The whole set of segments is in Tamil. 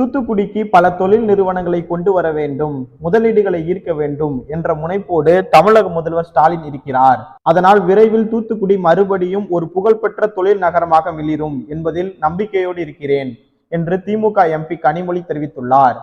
தூத்துக்குடிக்கு பல தொழில் நிறுவனங்களை கொண்டு வர வேண்டும் முதலீடுகளை ஈர்க்க வேண்டும் என்ற முனைப்போடு தமிழக முதல்வர் ஸ்டாலின் இருக்கிறார். அதனால் விரைவில் தூத்துக்குடி மறுபடியும் ஒரு புகழ்பெற்ற தொழில் நகரமாக மிளிரும் என்பதில் நம்பிக்கையோடு இருக்கிறேன் என்று திமுக எம்பி கனிமொழி தெரிவித்துள்ளார்.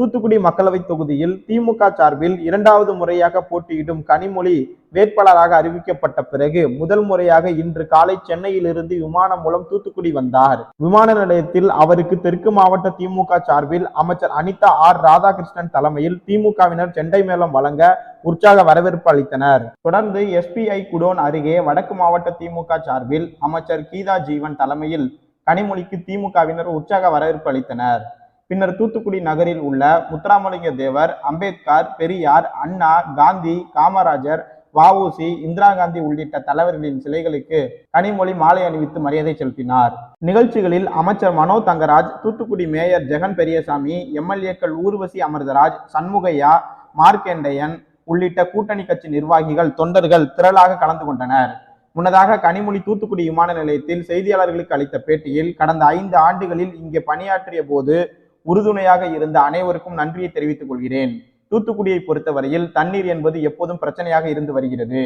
தூத்துக்குடி மக்களவைத் தொகுதியில் திமுக சார்பில் இரண்டாவது முறையாக போட்டியிடும் கனிமொழி வேட்பாளராக அறிவிக்கப்பட்ட பிறகு முதல் முறையாக இன்று காலை சென்னையிலிருந்து விமானம் மூலம் தூத்துக்குடி வந்தார். விமான நிலையத்தில் அவருக்கு தெற்கு மாவட்ட திமுக சார்பில் அமைச்சர் அனிதா ஆர் ராதாகிருஷ்ணன் தலைமையில் திமுகவினர் செண்டை மேளம் வழங்க உற்சாக வரவேற்பு அளித்தனர். தொடர்ந்து எஸ்பிஐ குடோன் அருகே வடக்கு மாவட்ட திமுக சார்பில் அமைச்சர் கீதா ஜீவன் தலைமையில் கனிமொழிக்கு திமுகவினர் உற்சாக வரவேற்பு அளித்தனர். பின்னர் தூத்துக்குடி நகரில் உள்ள முத்துராமலிங்க தேவர் அம்பேத்கர் பெரியார் அண்ணா காந்தி காமராஜர் வஉசி இந்திரா காந்தி உள்ளிட்ட தலைவர்களின் சிலைகளுக்கு கனிமொழி மாலை அணிவித்து மரியாதை செலுத்தினார். நிகழ்ச்சிகளில் அமைச்சர் மனோ தங்கராஜ் தூத்துக்குடி மேயர் ஜெகன் பெரியசாமி எம்எல்ஏக்கள் ஊர்வசி அமிர்தராஜ் சண்முகையா மார்க்கெண்டையன் உள்ளிட்ட கூட்டணி கட்சி நிர்வாகிகள் தொண்டர்கள் திரளாக கலந்து கொண்டனர். முன்னதாக கனிமொழி தூத்துக்குடி விமான நிலையத்தில் செய்தியாளர்களுக்கு அளித்த பேட்டியில் கடந்த ஐந்து ஆண்டுகளில் இங்கே பணியாற்றிய போது உறுதுணையாக இருந்த அனைவருக்கும் நன்றியை தெரிவித்துக் கொள்கிறேன். தூத்துக்குடியை பொறுத்தவரையில் தண்ணீர் என்பது எப்போதும் பிரச்சனையாக இருந்து வருகிறது.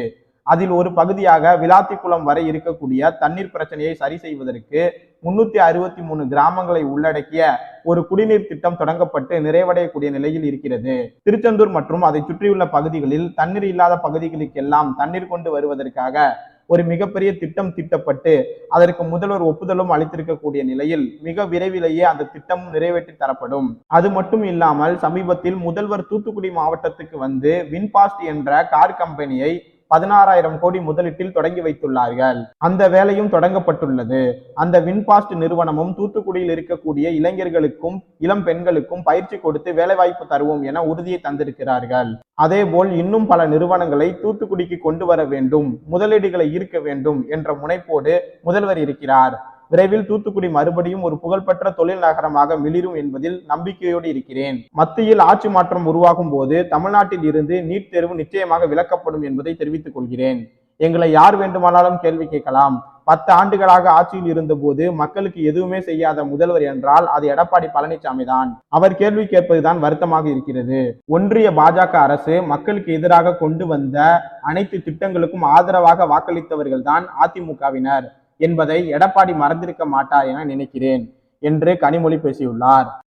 அதில் ஒரு பகுதியாக விளாத்திக்குளம் வரை இருக்கக்கூடிய தண்ணீர் பிரச்சனையை சரி செய்வதற்கு முன்னூத்தி அறுபத்தி மூணு கிராமங்களை உள்ளடக்கிய ஒரு குடிநீர் திட்டம் தொடங்கப்பட்டு நிறைவடையக்கூடிய நிலையில் இருக்கிறது. திருச்செந்தூர் மற்றும் அதை சுற்றியுள்ள பகுதிகளில் தண்ணீர் இல்லாத பகுதிகளுக்கெல்லாம் தண்ணீர் கொண்டு வருவதற்காக ஒரு மிகப்பெரிய திட்டம் திட்டப்பட்டு அதற்கு முதல்வர் ஒப்புதலும் அளித்திருக்கக்கூடிய நிலையில் மிக விரைவிலேயே அந்த திட்டம் நிறைவேற்றி தரப்படும். அது மட்டும் இல்லாமல் சமீபத்தில் முதல்வர் தூத்துக்குடி மாவட்டத்துக்கு வந்து வின்பாஸ்ட் என்ற கார் கம்பெனியை பதினாறாயிரம் கோடி முதலீட்டில் தொடங்கி வைத்துள்ளார்கள். அந்த வேலையும் தொடங்கப்பட்டுள்ளது. அந்த வின்பாஸ்ட் நிறுவனமும் தூத்துக்குடியில் இருக்கக்கூடிய இளைஞர்களுக்கும் இளம் பெண்களுக்கும் பயிற்சி கொடுத்து வேலைவாய்ப்பு தருவோம் என உறுதியை தந்திருக்கிறார்கள். அதேபோல் இன்னும் பல நிறுவனங்களை தூத்துக்குடிக்கு கொண்டு வர வேண்டும் முதலீடுகளை ஈர்க்க வேண்டும் என்ற முனைப்போடு முதல்வர் இருக்கிறார். விரைவில் தூத்துக்குடி மறுபடியும் ஒரு புகழ்பெற்ற தொழில் நகரமாக மிளிரும் என்பதில் நம்பிக்கையோடு இருக்கிறேன். மத்தியில் ஆட்சி மாற்றம் உருவாகும் போது தமிழ்நாட்டில் இருந்து நீட் தேர்வு நிச்சயமாக விலக்கப்படும் என்பதை தெரிவித்துக் கொள்கிறேன். எங்களை யார் வேண்டுமானாலும் கேள்வி கேட்கலாம். பத்து ஆண்டுகளாக ஆட்சியில் இருந்தபோது மக்களுக்கு எதுவுமே செய்யாத முதல்வர் என்றால் அது எடப்பாடி பழனிசாமி தான். அவர் கேள்வி கேட்பதுதான் வருத்தமாக இருக்கிறது. ஒன்றிய பாஜக அரசு மக்களுக்கு எதிராக கொண்டு வந்த அனைத்து திட்டங்களுக்கும் ஆதரவாக வாக்களித்தவர்கள் தான் அதிமுகவினர். என்பதை எடப்பாடி மறந்திருக்க மாட்டார் என நினைக்கிறேன் என்று கனிமொழி பேசியுள்ளார்.